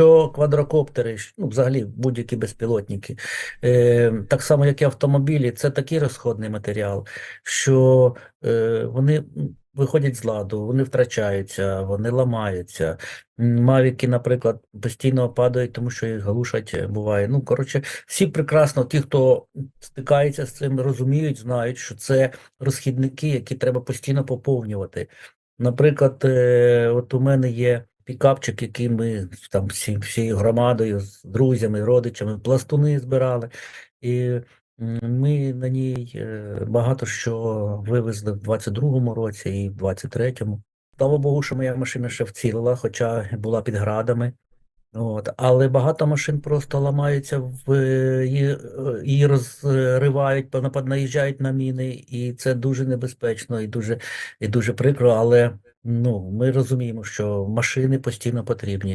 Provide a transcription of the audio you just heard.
що квадрокоптери, ну, взагалі будь-які безпілотники, е, так само, як і автомобілі, це такий розходний матеріал, що е, вони виходять з ладу, вони втрачаються, вони ламаються. Мавіки, наприклад, постійно падають, тому що їх глушать е, буває. Ну, коротше, всі прекрасно, ті, хто стикається з цим, розуміють, знають, що це розхідники, які треба постійно поповнювати. Наприклад, е, от у мене є пікапчик, який ми там всі, всією громадою, з друзями, родичами, пластуни збирали. І ми на ній е, багато що вивезли в 22-му році і в 23-му. Слава Богу, що моя машина ще вцілила, хоча була під градами. От, але багато машин просто ламаються, в, е, її, е, її розривають, напад- наїжджають на міни, і це дуже небезпечно і дуже, і дуже прикро. Але ну, ми розуміємо, що машини постійно потрібні.